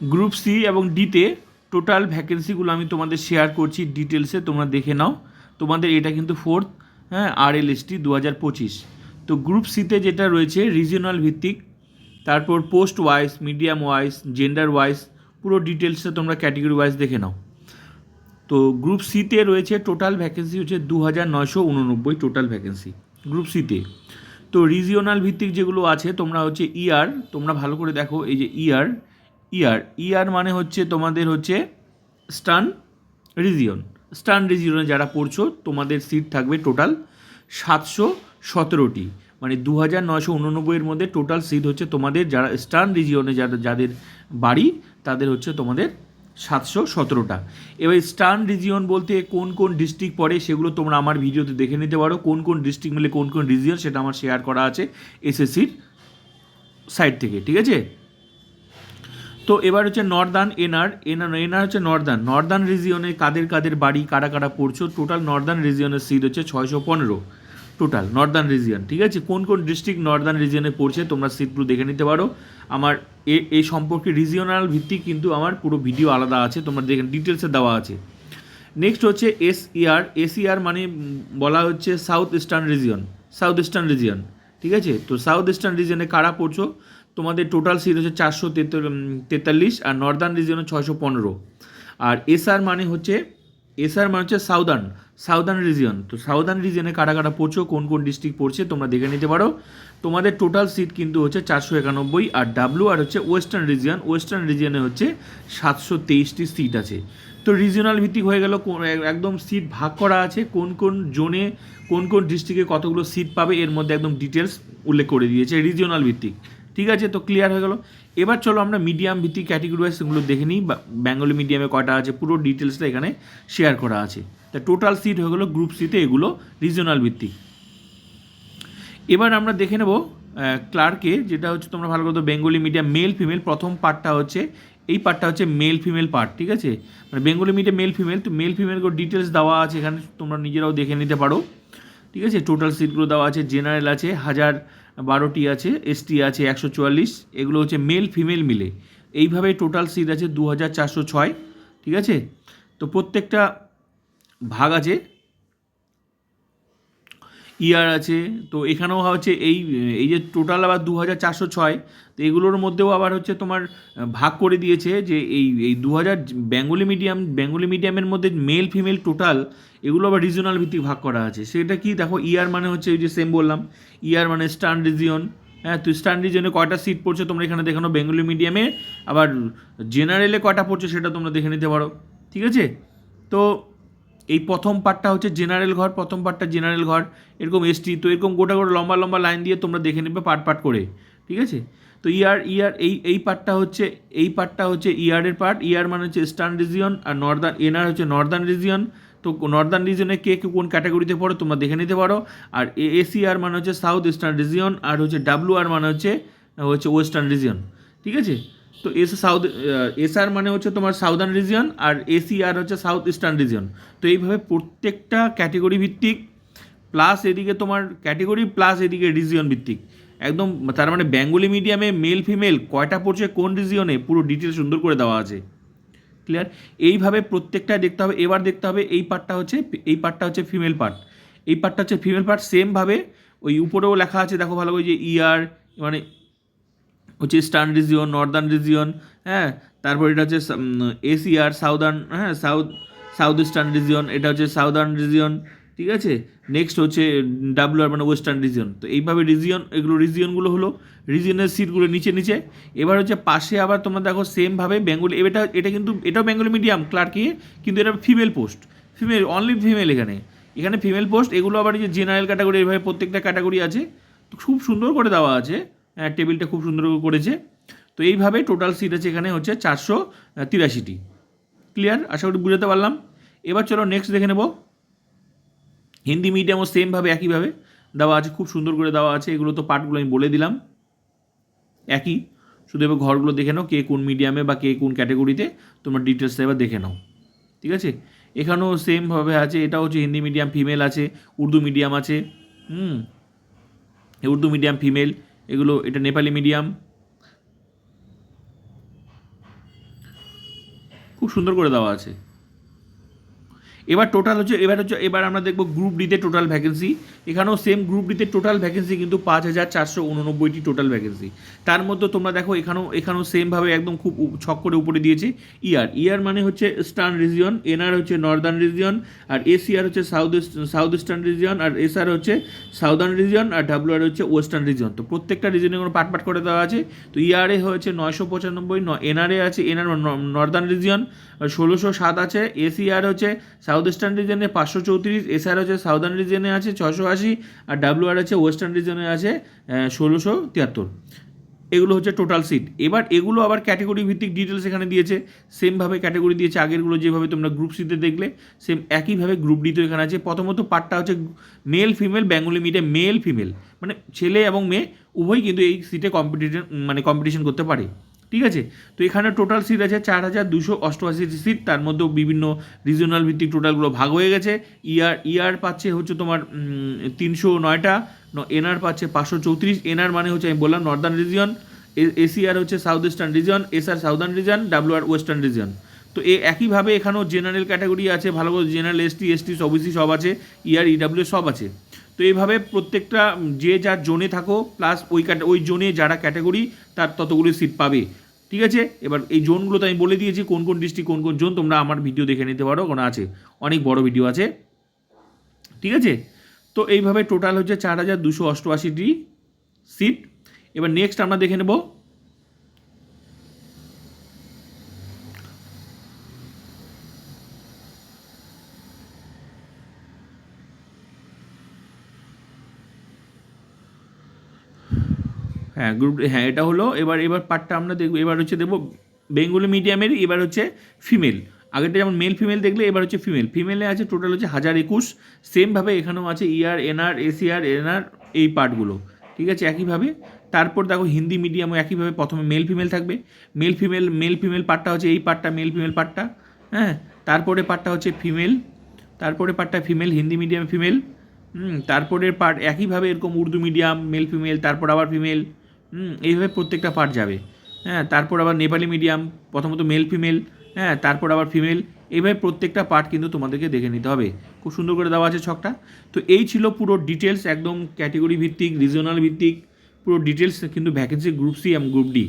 Group C এবং ডিতে total ভ্যাকেন্সিগুলো আমি তোমাদের শেয়ার করছি ডিটেলসে তোমরা দেখে নাও। তোমাদের এটা কিন্তু ফোর্থ হ্যাঁ আর এল এস টি দু হাজার পঁচিশ। তো গ্রুপ সিতে যেটা রয়েছে রিজিওনাল ভিত্তিক, তারপর post wise medium wise gender wise পুরো ডিটেলসে তোমরা ক্যাটেগরি ওয়াইজ দেখে নাও। তো গ্রুপ সিতে রয়েছে টোটাল ভ্যাকেন্সি হচ্ছে দু হাজার নয়শো উননব্বই টোটাল ভ্যাকেন্সি গ্রুপ সিতে তো। রিজিওনাল ভিত্তিক যেগুলো আছে, তোমরা হচ্ছে ইয়ার তোমরা ভালো করে দেখো, এই যে ইয়ার ইয়ার। ইয়ার মানে হচ্ছে তোমাদের হচ্ছে স্টান রিজিয়ন। স্টান রিজিয়নে যারা পড়ছো, তোমাদের সিট থাকবে টোটাল সাতশো সতেরোটি। মানে দু হাজার নয়শো উননব্বইয়ের মধ্যে টোটাল সিট হচ্ছে তোমাদের যারা স্টান রিজিয়নে যারা, যাদের বাড়ি, তাদের হচ্ছে তোমাদের সাতশো সতেরোটা। এবার স্টান রিজিয়ন বলতে কোন কোন ডিস্ট্রিক্ট পড়ে, সেগুলো তোমরা আমার ভিডিওতে দেখে নিতে পারো। কোন কোন ডিস্ট্রিক্ট মিলে কোন কোন রিজিয়ন সেটা আমার শেয়ার করা আছে এসএসসির সাইড থেকে, ঠিক আছে? তো এবার হচ্ছে নর্দার্ন এনআর এনআর এনআর হচ্ছে নর্দার্ন। নর্দার্ন রিজিয়নে কাদের কাদের বাড়ি, কারা কারা পড়ছো? টোটাল নর্দার্ন রিজিয়নের সিট হচ্ছে ছয়শো পনেরো। টোটাল নর্দার্ন রিজিয়ন ঠিক আছে? কোন কোন ডিস্ট্রিক্ট নর্দার্ন রিজিয়নে পড়ছে তোমরা সিটগুলো দেখে নিতে পারো। আমার এ এই সম্পর্কে রিজিওনাল ভিত্তিক কিন্তু আমার পুরো ভিডিও আলাদা আছে, তোমরা দেখে ডিটেলসে দেওয়া আছে। নেক্সট হচ্ছে এস ইয়ার এস ইয়ার মানে বলা হচ্ছে south eastern region south eastern region ঠিক আছে? তো সাউথ ইস্টার্ন রিজিয়নে কারা পড়ছো? তোমাদের টোটাল সিট হচ্ছে চারশো তেতাল্লিশ আর নর্দার্ন রিজিয়নে ছয়শো পনেরো। আর এসআর মানে হচ্ছে এসআর মানে হচ্ছে সাউদার্ন সাউদার্ন রিজিয়ন তো সাউদার্ন রিজিয়নে কারা কারা পড়ছো, কোন কোন ডিস্ট্রিক্ট পড়ছে, তোমরা দেখে নিতে পারো। তোমাদের টোটাল সিট কিন্তু হচ্ছে চারশো একানব্বই আর ডাব্লু আর হচ্ছে ওয়েস্টার্ন রিজিয়ন ওয়েস্টার্ন রিজিয়নে হচ্ছে সাতশো তেইশটি সিট আছে। তো রিজিওনাল ভিত্তিক হয়ে গেল একদম সিট ভাগ করা আছে। কোন কোন জোনে কোন কোন ডিস্ট্রিক্টে কতগুলো সিট পাবে, এর মধ্যে একদম ডিটেলস উল্লেখ করে দিয়েছে রিজিয়নাল ভিত্তিক। ঠিক আছে, তো ক্লিয়ার হয়ে গেল। এবার চলো আমরা মিডিয়াম ভিত্তিক ক্যাটেগরি ওয়াইজ সেগুলো দেখে নিই। বেঙ্গলি মিডিয়ামে কটা আছে, পুরো ডিটেলসটা এখানে শেয়ার করা আছে। তা টোটাল সিট হয়ে গেলো গ্রুপ সিতে এগুলো রিজিওনাল ভিত্তিক। এবার আমরা দেখে নেব ক্লার্কে যেটা হচ্ছে তোমরা ভালো করে বেঙ্গলি মিডিয়াম মেল ফিমেল প্রথম পার্টটা হচ্ছে, এই পার্টটা হচ্ছে মেল ফিমেল পার্ট ঠিক আছে? মানে বেঙ্গলি মিডিয়াম মেল ফিমেল তো মেল ফিমেলগুলো ডিটেলস দেওয়া আছে এখানে, তোমরা নিজেরাও দেখে নিতে পারো। ঠিক আছে? টোটাল সিটগুলো দেওয়া আছে জেনারেল আছে, হাজার বারোটি আছে এসটি আছে, একশো চুয়াল্লিশ, এগুলো হচ্ছে মেল ফিমেল মিলে। এইভাবে টোটাল সিট আছে দু হাজার চারশো ছয়, ঠিক আছে? তো প্রত্যেকটা ভাগ আছে ইয়ার আছে, তো এখানেও হচ্ছে এই এই যে টোটাল আবার দু হাজার চারশো ছয়, তো এগুলোর মধ্যেও আবার হচ্ছে তোমার ভাগ করে দিয়েছে যে এই এই দু হাজার বেঙ্গলি মিডিয়াম বেঙ্গলি মিডিয়ামের মধ্যে মেল ফিমেল টোটাল এগুলো আবার রিজনাল ভিত্তিক ভাগ করা আছে। সেটা কি? দেখো, ইয়ার মানে হচ্ছে ওই যে সেম বললাম, ইয়ার মানে স্টান রিজিয়ন হ্যাঁ তো স্টান রিজিয়নে কয়টা সিট পড়ছে তোমরা এখানে দেখানো বেঙ্গলি মিডিয়ামে আবার জেনারেলে কয়টা পড়ছে সেটা তোমরা দেখে নিতে পারো, ঠিক আছে? তো এই প্রথম পার্টটা হচ্ছে জেনারেল ঘর, প্রথম পার্টটা জেনারেল ঘর। এরকম এসটি তো এরকম গোটা গোটা লম্বা লম্বা লাইন দিয়ে তোমরা দেখে নেবে পার্ট পার্ট করে। ঠিক আছে? তো ইয়ার ইয়ার, এই এই পার্টটা হচ্ছে, এই পার্টটা হচ্ছে ইয়ারের পার্ট। ইয়ার মানে হচ্ছে ইস্টার্ন রিজিয়ন আর নর্দার্ন এনার হচ্ছে নর্দার্ন রিজিয়ন তো নর্দার্ন রিজিয়নে কে কে কোন ক্যাটাগরিতে পড়ো তোমরা দেখে নিতে পারো। আর এসিআর মানে হচ্ছে সাউথ ইস্টার্ন রিজিয়ন আর হচ্ছে ডাব্লু আর মানে হচ্ছে হচ্ছে ওয়েস্টার্ন রিজিয়ন ঠিক আছে? তো এস সাউথ এসআর মানে হচ্ছে তোমার সাউদার্ন রিজিয়ন আর এসিআর হচ্ছে সাউথ ইস্টার্ন রিজিয়ন তো এইভাবে প্রত্যেকটা ক্যাটেগরি ভিত্তিক প্লাস এদিকে তোমার ক্যাটেগরি প্লাস এদিকে রিজিয়ন ভিত্তিক। একদম তার মানে বেঙ্গলি মিডিয়ামে মেল ফিমেল কয়টা পড়ছে কোন রিজিয়নে পুরো ডিটেল সুন্দর করে দেওয়া আছে। ক্লিয়ার এইভাবে প্রত্যেকটা দেখতে হবে। এবার দেখতে হবে এই পার্টটা হচ্ছে, এই পার্টটা হচ্ছে ফিমেল পার্ট এই পার্টটা হচ্ছে ফিমেল পার্ট সেমভাবে ওই উপরেও লেখা আছে, দেখো ভালো করে যে ইয়ার মানে হচ্ছে ইস্টার্ন রিজিয়ন, নর্দার্ন রিজিয়ন হ্যাঁ? তারপর এটা হচ্ছে এসিআর, সাউদার্ন হ্যাঁ সাউথ সাউথ ইস্টার্ন রিজিয়ন, এটা হচ্ছে সাউদার্ন রিজিয়ন, ঠিক আছে? নেক্সট হচ্ছে ডাব্লিউ আর মানে ওয়েস্টার্ন রিজিয়ন। তো এইভাবে রিজিয়ন, এগুলো রিজিয়নগুলো হলো রিজিয়নের সিটগুলো নিচে নিচে। এবার হচ্ছে পাশে আবার তোমরা দেখো সেমভাবে বেঙ্গলি এটা এটা কিন্তু, এটাও বেঙ্গলি মিডিয়াম ক্লার্কে কিন্তু এটা female post female only female এখানে। এখানে ফিমেল পোস্ট এগুলো আবার যে জেনারেল ক্যাটাগরি এইভাবে প্রত্যেকটা ক্যাটাগরি আছে। খুব সুন্দর করে দেওয়া আছে। টেবিলটা খুব সুন্দর করে করেছে। তো এইভাবে টোটাল সিট আছে এখানে হচ্ছে চারশো তিরাশিটি। ক্লিয়ার আশা করি বুঝাতে পারলাম। এবার চলো নেক্সট দেখে নেব। হিন্দি মিডিয়ামও সেমভাবে একইভাবে দেওয়া আছে, খুব সুন্দর করে দেওয়া আছে। এগুলো তো পার্টগুলো আমি বলে দিলাম। একই। শুধু এবার ঘরগুলো দেখে নাও, কে কোন মিডিয়ামে বা কে কোন ক্যাটাগরিতে তোমরা ডিটেলসটা এবার দেখে নাও। ঠিক আছে? এখানেও সেমভাবে আছে। এটা হচ্ছে হিন্দি মিডিয়াম ফিমেল আছে, উর্দু মিডিয়াম আছে। হুম? উর্দু মিডিয়াম ফিমেল এগুলো এটা নেপালি মিডিয়াম। খুব সুন্দর করে দেওয়া আছে। এবার টোটাল হচ্ছে, এবার হচ্ছে, এবার আমরা দেখব গ্রুপ ডিতে টোটাল ভ্যাকেন্সি এখানেও সেম গ্রুপ ডিতে টোটাল ভ্যাকেন্সি কিন্তু পাঁচ হাজার চারশো উননব্বইটি টোটাল ভ্যাকেন্সি তার মধ্যে তোমরা দেখো এখানেও এখানেও সেমভাবে একদম খুব ছক করে উপরে দিয়েছে ইয়ার ইয়ার মানে হচ্ছে স্টার্ন রিজিয়ন এনআর হচ্ছে নর্দার্ন রিজিয়ন আর এসিআর হচ্ছে সাউথ সাউথ ইস্টার্ন রিজিয়ন আর এসআর হচ্ছে সাউদার্ন রিজিয়ন আর ডাব্লিউআর হচ্ছে ওয়েস্টার্ন রিজিয়ন তো প্রত্যেকটা রিজনে কোনো পাট পাট করে দেওয়া আছে। তো ইয়ারে হয়েছে নয়শো পঁচানব্বই এনআরএ আছে এনআর নর্দার্ন রিজিয়ন ষোলোশো সাত আছে এসিআর হচ্ছে সাউথ ইস্টার্ন রিজনে পাঁচশো চৌত্রিশ এসআর হচ্ছে সাউদার্ন রিজনে আছে ছশো আশি, আর ডাব্লিউআর আছে ওয়েস্টার্ন রিজনে আছে ষোলোশো তিয়াত্তর। এগুলো হচ্ছে টোটাল সিট এবার এগুলো আবার ক্যাটাগরি ভিত্তিক ডিটেলস এখানে দিয়েছে। সেমভাবে ক্যাটাগরি দিয়েছে আগেরগুলো যেভাবে তোমরা গ্রুপ সিতে দেখলে সেম একইভাবে গ্রুপ ডিতে এখানে আছে। প্রথমত পার্টটা হচ্ছে male female Bengali medium male female মানে ছেলে এবং মেয়ে উভয়ই কিন্তু এই সিটে কম্পিটিশন মানে কম্পিটিশন করতে পারে। ঠিক আছে? তো এখানে টোটাল সিট আছে চার হাজার দুশো অষ্টআশি সিট তার মধ্যেও বিভিন্ন রিজনাল ভিত্তিক টোটালগুলো ভাগ হয়ে গেছে। ইয়ার ইয়ার পাচ্ছে হচ্ছে তোমার তিনশো নয়টা এনআর পাচ্ছে পাঁচশো চৌত্রিশ এনআর মানে হচ্ছে আমি বললাম নর্দার্ন রিজিয়ন এসিআর হচ্ছে south eastern region SR southern region WR western region তো এ একইভাবে এখানেও জেনারেল ক্যাটাগরি আছে, ভালো করে জেনারেল এসটি এসটি ওবিসি সব আছে ইয়ার ইডাব্লিউ সব আছে। তো এইভাবে প্রত্যেকটা যে যার জোনে থাকো প্লাস ওই ওই জোনে যারা ক্যাটাগরি তার ততগুলি সিট পাবে। ঠিক আছে? এবার এই জোনগুলো তো আমি বলে দিয়েছি কোন কোন ডিস্ট্রিক্ট কোন কোন জোন, তোমরা আমার ভিডিও দেখে নিতে পারো কোনো আছে অনেক বড় ভিডিও আছে। ঠিক আছে? তো এইভাবে টোটাল হচ্ছে চার হাজার দুশো অষ্টআশিটি সিট এবার নেক্সট আমরা দেখে নেব হ্যাঁ গ্রুপ হ্যাঁ এটা হলো, এবার এবার পার্টটা আমরা দেখব, এবার হচ্ছে দেখব বেঙ্গলি মিডিয়ামের এবার হচ্ছে ফিমেল আগেরটা যেমন মেল ফিমেল দেখলে, এবার হচ্ছে ফিমেল ফিমেলে আছে টোটাল হচ্ছে হাজার একুশ। সেমভাবে এখানেও আছে ইআর এনআর এসিআর এনআর এই পার্টগুলো ঠিক আছে? একইভাবে। তারপর দেখো হিন্দি মিডিয়ামও একইভাবে প্রথমে মেল ফিমেল থাকবে। মেল ফিমেল মেল ফিমেল পার্টটা হচ্ছে এই পার্টটা মেল ফিমেল পার্টটা হ্যাঁ? তারপরে পার্টটা হচ্ছে ফিমেল তারপরে পার্টটা ফিমেল হিন্দি মিডিয়াম ফিমেল হুম, তারপরের পার্ট একইভাবে এরকম উর্দু মিডিয়াম মেল ফিমেল তারপর আবার ফিমেল হুম, এইভাবে প্রত্যেকটা পার্ট যাবে। হ্যাঁ তারপর আবার নেপালি মিডিয়াম প্রথমত মেল ফিমেল হ্যাঁ তারপর আবার ফিমেল এইভাবে প্রত্যেকটা পার্ট কিন্তু তোমাদেরকে দেখে নিতে হবে। খুব সুন্দর করে দেওয়া আছে ছকটা। তো এই ছিল পুরো ডিটেলস একদম ক্যাটেগরি ভিত্তিক রিজনাল ভিত্তিক, পুরো ডিটেলস কিন্তু ভ্যাকেন্সি গ্রুপ সি এবং গ্রুপ ডি